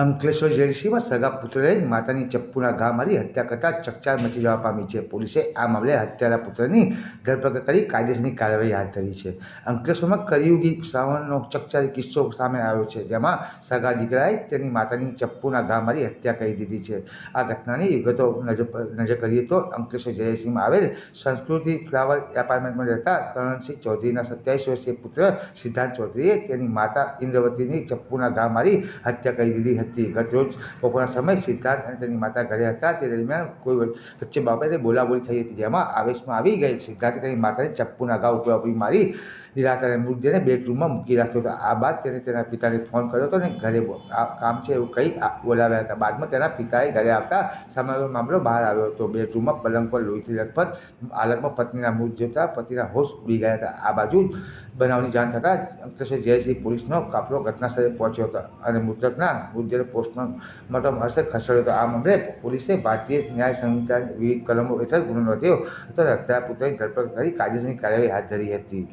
અંકલેશ્વર જેડીસીમાં સગા પુત્રએ માતાની ચપ્પુના ઘા મારી હત્યા કરતા ચકચાર મચી જવા પામી છે. પોલીસે આ મામલે હત્યારા પુત્રની ધરપકડ કરી કાયદેસરની કાર્યવાહી હાથ ધરી છે. અંકલેશ્વરમાં કરિયુગી શ્રાવણનો ચકચારી કિસ્સો સામે આવ્યો છે, જેમાં સગા દીકરાએ તેની માતાની ચપ્પુના ઘા મારી હત્યા કરી દીધી છે. આ ઘટનાની વિગતો નજર નજર કરીએ તો અંકલેશ્વર જેડીસીમાં આવેલ સંસ્કૃતિ ફ્લાવર એપાર્ટમેન્ટમાં રહેતા કરણસિંહ ચૌધરીના સત્યાવીસ વર્ષીય પુત્ર સિદ્ધાંત ચૌધરીએ તેની માતા ઇન્દ્રવતીની ચપ્પુના ઘા મારી હત્યા કરી દીધી હતી. ગતરોજ બપોરના સમય સિદ્ધાર્થ અને તેની માતા ઘરે હતા. તે દરમિયાન કોઈ વચ્ચે બાબતે બોલાબોલી થઈ હતી. જેમાં આવેશમાં આવી ગઈ. સિદ્ધાર્થે તેની માતાને ચપ્પુના ઘા ઉપરાપરી મારી હતા મૃતદેહને બેડરૂમમાં મૂકી રાખ્યો હતો. આ બાદ તેને તેના પિતાને ફોન કર્યો હતો અને ઘરે આ કામ છે એવું કહી બોલાવ્યા હતા. બાદમાં તેના પિતાએ ઘરે આવતા સમગ્ર મામલો બહાર આવ્યો હતો. બેડરૂમમાં પલંગ પર લોહીથી લથપથ હાલતમાં પત્નીના મૃત જોતા પતિના હોશ ઉડી ગયા હતા. આ બાજુ બનાવની જાણ થતાં અંકલેશ્વર જયસિંહ પોલીસનો કાફલો ઘટનાસ્થળે પહોંચ્યો હતો અને મૃતકના મૃતદેહને પોસ્ટમોર્ટમ અર્થે ખસેડ્યો હતો આ મામલે પોલીસે ભારતીય ન્યાય સંહિતાની વિવિધ કલમો હેઠળ ગુનો નોંધ્યો. અને હત્યા પુત્રની ધરપકડ કરી કાયદેસરની કાર્યવાહી હાથ ધરી હતી.